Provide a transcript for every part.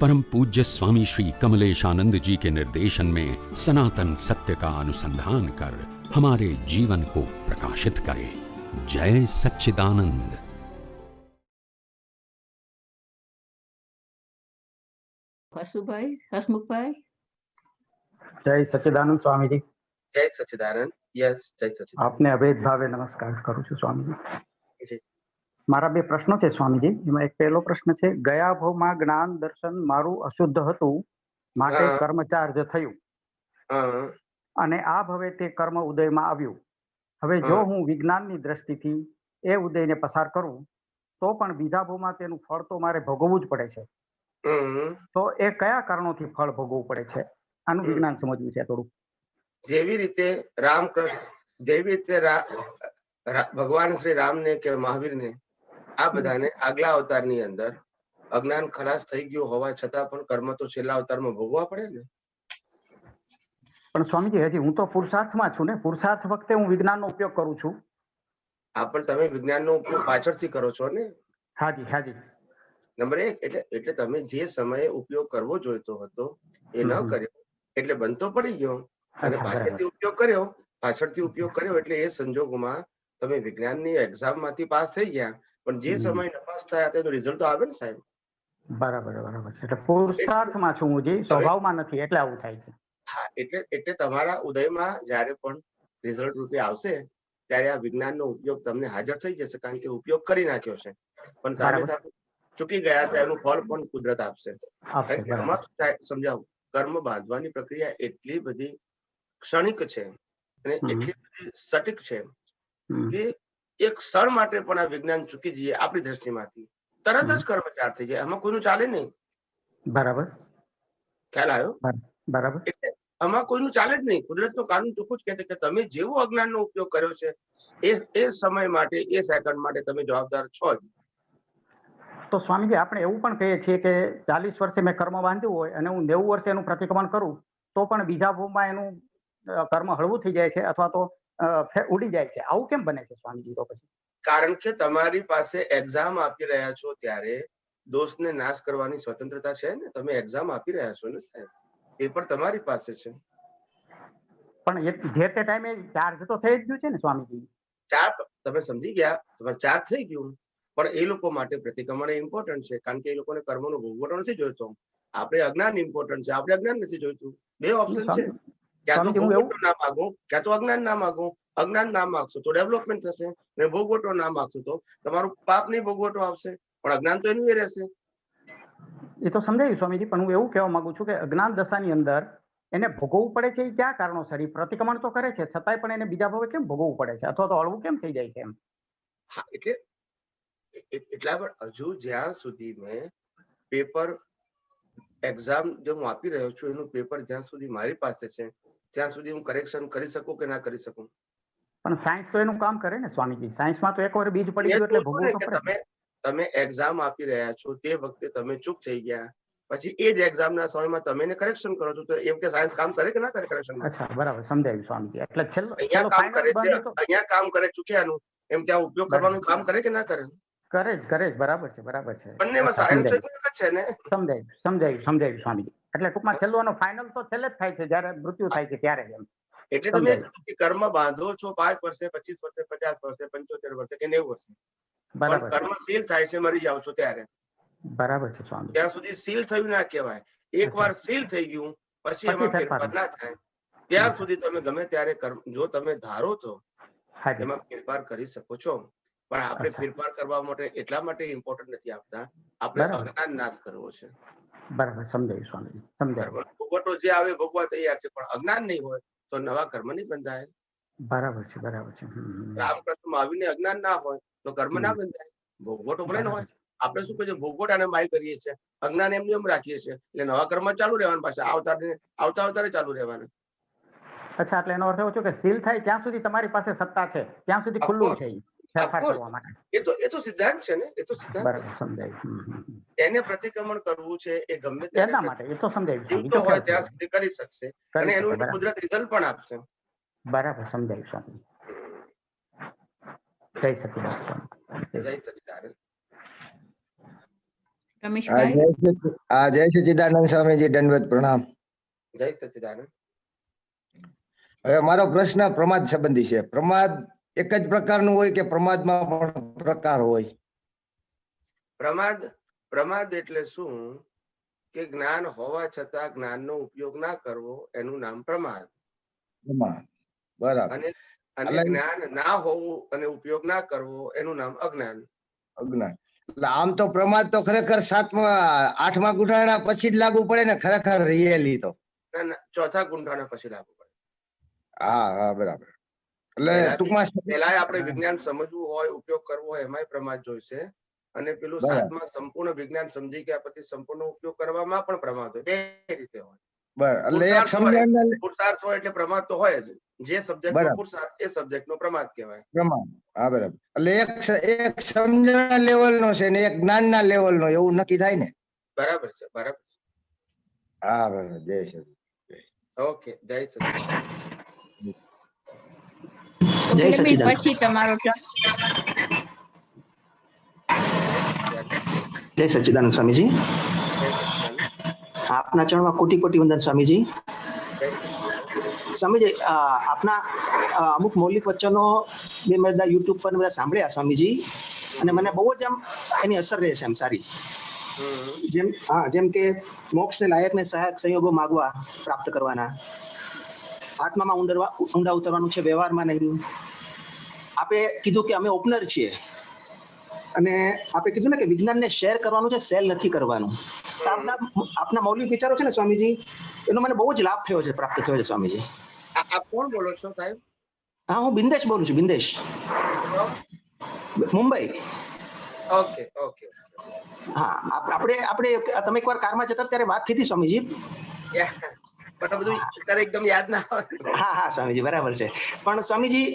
परम पूज्य स्वामी श्री कमलेशानंद जी के निर्देशन में सनातन सत्य का अनुसंधान कर हमारे जीवन को प्रकाशित करे जय सच्चिदानंद હસુભાઈ હસમુખભાઈ જય સચ્ચિદાનંદ સ્વામીજી જય સચિદાનંદ યસ જય સચિદાનંદ આપને અભેદ ભાવે નમસ્કાર કરું છું સ્વામીજી જી. મારા બે પ્રશ્નો છે સ્વામીજી. એમાં એક પહેલો પ્રશ્ન છે ગયા ભવમાં જ્ઞાન દર્શન મારું અશુદ્ધ હતું માટે કર્મચાર્જ થયું. અને આ ભવે તે કર્મ ઉદયમાં આવ્યું. હવે જો હું. વિજ્ઞાનની દ્રષ્ટિથી એ ઉદયને પસાર કરું તો પણ બીજા ભવમાં તેનું ફળ તો મારે ભોગવવું જ પડે છે. તો એ કયા કારણોથી ફળ ભોગવવું પડે છે? આનું વિજ્ઞાન સમજવું છે થોડું. જેવી રીતે રામકૃષ્ણ જેવી રીતે ભગવાન શ્રી રામને કે મહાવીરને આ બધાને આગલા અવતારની અંદર અજ્ઞાન ખલાસ થઈ ગયું હોવા છતાં પણ કર્મ તો છેલ્લા અવતારમાં ભોગવા પડે ને? પણ સ્વામીજી હજી હું તો પુરુષાર્થમાં છું ને. પુરુષાર્થ વખતે હું વિજ્ઞાનનો ઉપયોગ કરું છું. આ પણ તમે વિજ્ઞાનનો ઉપયોગ પાછળથી કરો છો ને? હાજી હાજી. નંબર એક એટલે એટલે તમે જે સમયે ઉપયોગ કરવો જોઈતો હતો એ ન કર્યો એટલે બનતો પડી ગયો. અને પાછળથી ઉપયોગ કર્યો પાછળથી ઉપયોગ કર્યો એટલે એ સંજોગોમાં તમે વિજ્ઞાનની એક્ઝામમાંથી પાસ થઈ ગયા. પણ જે સમય નપાસ થયા તેનું રિઝલ્ટ તો આવે ને સાહેબ. બરાબર બરાબર છે એટલે પુરુષાર્થમાં છું હું જે સ્વભાવમાં નથી એટલે આવું થાય છે. હા એટલે એટલે તમારા ઉદયમાં જ્યારે પણ રિઝલ્ટ રૂપે આવશે ત્યારે આ વિજ્ઞાનનો ઉપયોગ તમને હાજર થઈ જશે કારણ કે ઉપયોગ કરી નાખ્યો છે. પણ સાથે સાથે ચૂકી ગયા તો એનું ફળ પણ કુદરત આપશે. સમજાવું કર્મ બાંધવાની પ્રક્રિયા એટલી બધી ક્ષણિક છે અને એટલી બધી સટીક છે કે એક ક્ષણ માટે પણ આ વિજ્ઞાન ચૂકી જઈએ આપણી દ્રષ્ટિમાંથી. તરત જ કર્મચાર થઈ જાય. આમાં કોઈનું ચાલે નહીં. બરાબર. ખ્યાલ આવ્યો? બરાબર. એટલે આમાં કોઈનું ચાલે જ નહીં. કુદરતનું કાનૂન ચોખ્ખું જ કહે છે કે તમે જેવો અજ્ઞાનનો ઉપયોગ કર્યો છે એ એ સમય માટે એ સેકન્ડ માટે તમે જવાબદાર છો જ. તો સ્વામીજી આપણે એવું પણ કહીએ છીએ કે ચાલીસ વર્ષે મેં કર્મ બાંધ્યું હોય અને હું નેવું વર્ષે એનું પ્રતિક્રમણ કરું તો પણ બીજા ભૂમાં એનું કર્મ હળવું થઈ જાય છે અથવા તો ઉડી જાય છે. આવું કેમ બને છે સ્વામીજી? તો પછી? કારણ કે તમારી પાસે એક્ઝામ આપી રહ્યા છો ત્યારે દોષને નાશ કરવાની સ્વતંત્રતા છે ને? તમે એક્ઝામ આપી રહ્યા છો ને સાહેબ? પેપર તમારી પાસે છે. પણ જે તે ટાઈમે ચાર્જ તો થઈ જ ગયું છે ને સ્વામીજી? ચાર તમે સમજી ગયા. તમારે ચાર થઈ ગયું. પણ એ લોકો માટે પ્રતિક્રમણ ઇમ્પોર્ટન્ટ છે. કારણ કે એ લોકોને કર્મનો ભોગવટો નથી જોઈતો. આપણે અજ્ઞાન ઇમ્પોર્ટન્ટ છે. આપણે અજ્ઞાન નથી જોઈતું. બે ઓપ્શન છે. ક્યાં તો સ્વામીજી, હું એવું- ના માગો ક્યાં તો અજ્ઞાન ના માગો. અજ્ઞાન ના માગશો તો ડેવલપમેન્ટ થશે ને ભોગવટો ના માગશો તો તમારું પાપ નહીં ભોગવટો આવશે પણ અજ્ઞાન તો એનું એ રહેશે. એ તો સમજાયું સ્વામીજી પણ હું એવું કહેવા માંગુ છું કે અજ્ઞાન દશાની અંદર એને ભોગવવું પડે છે એ ક્યાં કારણોસર? એ પ્રતિક્રમણ તો કરે છે છતાંય પણ એને બીજા ભાવે કેમ ભોગવવું પડે છે? અથવા તો હળવું કેમ થઈ જાય છે એમ? હા એટલે એટલા પણ હજુ જ્યાં સુધી મેં પેપર એક્ઝામ જે હું આપી રહ્યો છું એનું પેપર જ્યાં સુધી મારી પાસે છે ત્યાં સુધી હું કરેક્શન કરી શકું કે ના કરી શકું? પણ સાયન્સ તો એનું કામ કરે ને સ્વામીજી. સાયન્સમાં તો એકવાર બીજ પડી ગયું એટલે ભોગવવું તો તમે તમે એક્ઝામ આપી રહ્યા છો તે વખતે તમે ચૂપ થઈ ગયા. પછી એ જ એક્ઝામ ના સમયમાં તમે એને કરેક્શન કરો છો તો એમ કે સાયન્સ કામ કરે કે ના કરે કરેક્શન અચ્છા બરાબર સમજાયું સ્વામીજી. એટલે છેલ્લો અહીંયા કામ કરે અહીંયા કામ કરે ચૂક્યાનું. એમ ત્યાં ઉપયોગ કરવાનું કામ કરે કે ના કરે? કરે જ કરે જ બરાબર છે બરાબર છે. બંનેમાં સાયન્સ છે ને? સમજાયું સમજાયું સમજાયું સ્વામીજી. એટલે ટૂંકમાં છેલ્લો ફાઇનલ તો છેલ્લે જ થાય છે જયારે મૃત્યુ થાય છે ત્યારે એમ. એટલે તમે કે કર્મ બાંધો છો પાંચ વર્ષે પચીસ વર્ષે પચાસ વર્ષે પંચોતેર વર્ષે કે નેવું વર્ષે. બરાબર કર્મ સીલ થાય છે મરી જાવ છો ત્યારે. બરાબર છે સ્વામી. ત્યાં સુધી સીલ થયું ના કહેવાય. એક વાર સીલ થઈ ગયું પછી એમાં ફેરફાર ના થાય. ત્યાં સુધી તમે ગમે ત્યારે જો તમે ધારો તો એમાં ફેરફાર કરી શકો છો. પણ આપણે ફેરફાર કરવા માટે એટલા માટે ઇમ્પોર્ટન્ટ નથી આપતા આપણે અજ્ઞાન નાશ કરવો છે. બરાબર સમજાયું સ્વામી સમજાયું. ભોગવટો જે આવે ભોગવા તૈયાર છે પણ અજ્ઞાન નહીં હોય તો નવા કર્મ નહીં બંધાય. બરાબર છે બરાબર છે. હમ, હમ. રામકૃષ્ણ આવીને અજ્ઞાન ના હોય તો કર્મ ના બંધાય. ભોગવટો ભલે ન હોય આપણે શું કહીએ ભોગવટાને માય કરીએ છીએ. અજ્ઞાન એમ એમ રાખીએ છીએ. એટલે નવા કર્મ ચાલુ રહેવાનું પાછા આવતા આવતા અવતારે ચાલુ રહેવાનું. અચ્છા એટલે એનો અર્થ એવો છે કે સીલ થાય ત્યાં સુધી તમારી પાસે સત્તા છે ત્યાં સુધી ખુલ્લું. છે ફેરફાર કરવા માટે. એ તો એ તો સિદ્ધાંત છે ને એ તો સિદ્ધાંત બરાબર સમજાય. હમ, હમ, હમ. એને પ્રતિક્રમણ કરવું છે એ ગમે એના માટે એ તો સમજાયું. જીવતો હોય ત્યાં સુધી કરી શકશે. અને એનું કુદરત રિઝલ્ટ પણ આપશે. બરાબર સમજાયું સ્વામી. જય સચિદાન જય સચિદાનંદ. રમેશભાઈ? જય જય સચિદાનંદ સ્વામીજી દંડવત પ્રણામ. જય સચિદાનંદ. હવે મારો પ્રશ્ન પ્રમાદ સંબંધી છે. પ્રમાદ એક જ પ્રકારનું હોય કે પ્રમાદમાં પણ પ્રકાર હોય? પ્રમાદ પ્રમાદ એટલે શું? કે જ્ઞાન હોવા છતાં જ્ઞાનનો ઉપયોગ ના કરવો એનું નામ પ્રમાદ. બરાબર. અને અને જ્ઞાન ના હોવું અને ઉપયોગ ના કરવો એનું નામ અજ્ઞાન. અજ્ઞાન. એટલે આમ તો પ્રમાદ તો ખરેખર સાતમા આઠમા ગુંઠાણા પછી જ લાગુ પડે ને ખરેખર રિયલી તો. ચોથા ગુંઠાણા પછી લાગુ પડે. હા હા બરાબર. એટલે ટૂંકમાં પેલા આપણે વિજ્ઞાન સમજવું હોય ઉપયોગ કરવો હોય એમાંય પ્રમાદ જોઈશે. અને પેલું સાતમાં સંપૂર્ણ વિજ્ઞાન સમજી ગયા પછી સંપૂર્ણ ઉપયોગ કરવામાં પણ પ્રમાદ હોય. બે રીતે હોય. બરાબર. એટલે એક પુરુષાર્થ હોય. સમજણ પુરુષાર્થ હોય એટલે પ્રમાદ તો હોય જ. જે સબ્જેક્ટ. પુરુષાર્થ એ સબ્જેક્ટ નો પ્રમાદ કહેવાય. પ્રમાદ. હા બરાબર. એટલે એક એક સમજણ લેવલ નો છે ને એક જ્ઞાનના લેવલ નો એવું નક્કી થાય ને? બરાબર છે બરાબર હા બરાબર. જય શ્રી ઓકે જય સચિદાનંદ જય મિનિટ પછી તમારો જય સચ્ચિદાનંદ સ્વામીજી. આપના ચરણમાં કોટી કોટી વંદન સ્વામીજી. સ્વામીજી આપના અમુક મૌલિક વચનો બે મેં બધા યુટ્યુબ પર બધા સાંભળ્યા સ્વામીજી અને મને બહુ જ આમ એની અસર રહે છે એમ સારી. જેમ હા જેમ કે મોક્ષને લાયક ને સહાયક સંયોગો માગવા પ્રાપ્ત કરવાના. આત્મામાં ઊંડરવા ઊંડા ઉતરવાનું છે વ્યવહારમાં નહીં. આપે કીધું કે અમે ઓપનર છીએ. અને આપે કીધું ને કે વિજ્ઞાનને શેર કરવાનું છે સેલ નથી કરવાનું. આપના આપના મૌલિક વિચારો છે ને સ્વામીજી? એનો મને બહુ જ લાભ થયો છે પ્રાપ્ત થયો છે સ્વામીજી. આપ કોણ બોલો છો સાહેબ? હા હું બિંદેશ બોલું છું બિંદેશ. મુંબઈ. ઓકે ઓકે હા આપ- આપણે આપણે તમે એકવાર કારમાં જતા ત્યારે વાત થઈ હતી સ્વામીજી. પણ બધું અત્યારે એકદમ યાદ ના હા હા, સ્વામીજી, બરાબર છે. પણ સ્વામીજી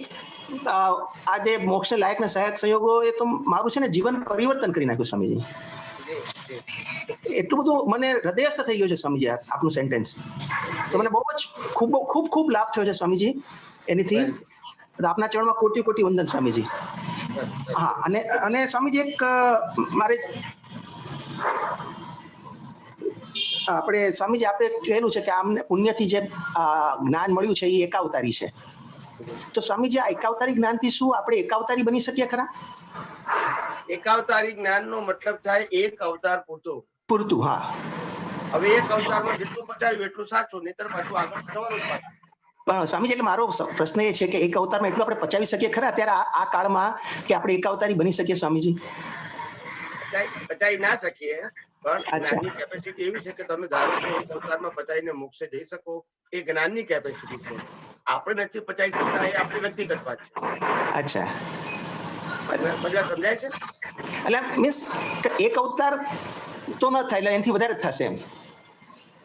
આ જે મોક્ષ લાયક ને સહાયક સંયોગો એ તો મારું છે ને જીવન પરિવર્તન કરી નાખ્યું સ્વામીજી. એટલું બધું મને હૃદયસ્થ થઈ ગયું છે સ્વામીજી આપનું સેન્ટેન્સ તો મને બહુ જ ખૂબ ખૂબ ખૂબ લાભ થયો છે સ્વામીજી. એનીથી આપના ચરણમાં કોટી કોટી વંદન સ્વામીજી. હા, અને અને સ્વામીજી એક મારે આપણે સ્વામીજી આપે કહેલું છે કે આમને પુણ્યથી જે જ્ઞાન મળ્યું છે એ એકાવતારી છે. તો સ્વામીજી આ એકાવતારી જ્ઞાનથી શું આપણે એકાવતારી બની શકીએ ખરા? એકાવતારી જ્ઞાન નો મતલબ થાય એક અવતાર પૂરતો. પૂરતું હા. હવે એક અવતારમાં જેટલું પચાવ્યું એટલું સાચું નહીતર પાછું આગળ જવાનું પાછું. સ્વામીજી એટલે મારો પ્રશ્ન એ છે કે એક અવતારમાં એટલું આપણે પચાવી શકીએ ખરા? અત્યારે આ કાળમાં કે આપણે એક અવતારી બની શકીએ સ્વામીજી? પચાવી ના શકીએ. પણ જ્ઞાનની કેપેસિટી એવી છે કે તમે ધારો કે એક અવતારમાં પચાઈને મોક્ષે જઈ શકો એ જ્ઞાનની કેપેસિટી છે. આપણે નથી પચાવી શકતા એ આપણી વ્યક્તિગત વાત છે. અચ્છા. બધા બધા સમજાય છે? એટલે મીન્સ એક અવતાર તો ન થાય એટલે એનાથી વધારે થશે એમ.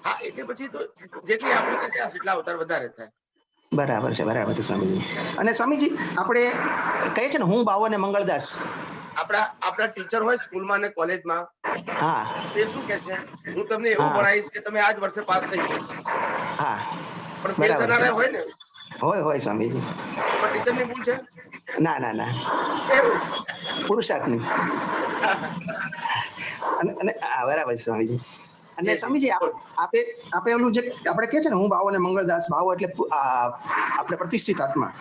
હા એટલે પછી તો જેટલી આપણી એટલા અવતાર વધારે થાય. બરાબર છે બરાબર છે સ્વામીજી. અને સ્વામીજી આપણે કહીએ છે ને હું બાવો અને મંગળદાસ. આપણા આપણા ટીચર હોય સ્કૂલમાં ને કોલેજમાં. હા. એ શું કે છે? હું તમને એવું ભણાવીશ કે તમે આજ વર્ષે પાસ થઈ જશો. હા. પણ ફેલ થનારા હોય ને? હોય હોય સ્વામીજી. પણ ટીચરની ભૂલ છે? ના ના ના. પુરુષાર્થની. અને અને બરાબર સ્વામીજી. અને. સ્વામીજી આપે આપે ઓલું જે આપણે કહે છે ને હું ભાવ અને મંગળદાસ ભાવ એટલે આપણે પ્રતિષ્ઠિત આત્મા.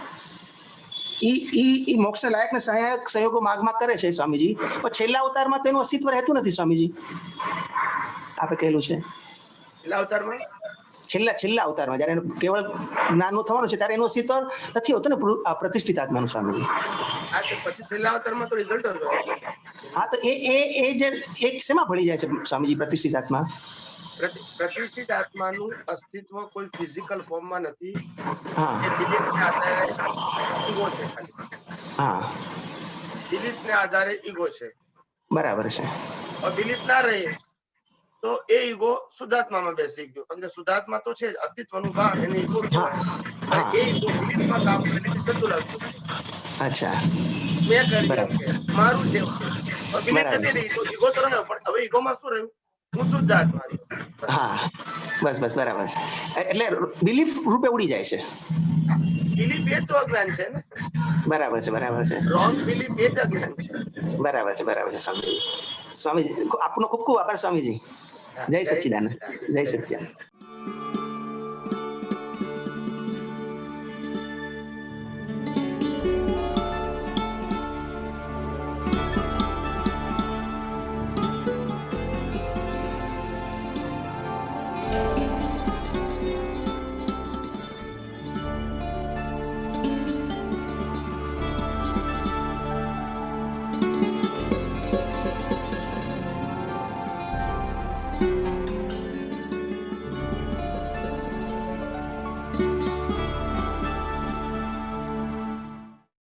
ઈ ઈ ઈ મોક્ષ લાયક ને સહાયક સહયોગો માગમાં કરે છે સ્વામીજી. પણ છેલ્લા અવતારમાં તો એનું અસ્તિત્વ રહેતું નથી સ્વામીજી. આપે કહેલું છે. છેલ્લા અવતારમાં? છેલ્લા છેલ્લા અવતારમાં જ્યારે એનું કેવળ જ્ઞાનનું થવાનું છે ત્યારે એનું અસ્તિત્વ નથી હોતું ને પ્રતિષ્ઠિત આત્માનું સ્વામીજી. પછી છેલ્લા અવતારમાં તો રિઝલ્ટ હા તો એ એ એ જે એક શેમાં ભળી જાય છે સ્વામીજી પ્રતિષ્ઠિત આત્મા? પ્રતિષ્ઠિત આત્માનું અસ્તિત્વ કોઈ ફિઝિકલ ફોર્મમાં નથી. એ બિલીફને આધારે ઈગો છે આધારે ઈગો બરાબર છે. દિલીપ ના રહે તો એ ઈગો સુધાત્મામાં બેસી ગયો. કારણ કે શુદ્ધાત્મા તો છે અસ્તિત્વનું ભાન એને ઈગો કહેવાય. એ ઈગો દિલીપમાં કામ કરીને જતું લાગતું અચ્છા. મેં કરી બરાબર. મારું છે. હવે ઈગો તો રહ્યો પણ હવે ઈગોમાં શું રહ્યું? હું બસ બસ બરાબર છે. એટલે બિલીફ રૂપે ઉડી જાય છે. બિલીફ એ તો અજ્ઞાન છે ને. બરાબર છે બરાબર છે. રોંગ બિલીફ એ જ અજ્ઞાન છે. બરાબર છે બરાબર છે સ્વામીજી. સ્વામીજી આપનો ખૂબ ખૂબ આભાર સ્વામીજી. જય સચ્ચિદાનંદ જય સચ્ચિદાનંદ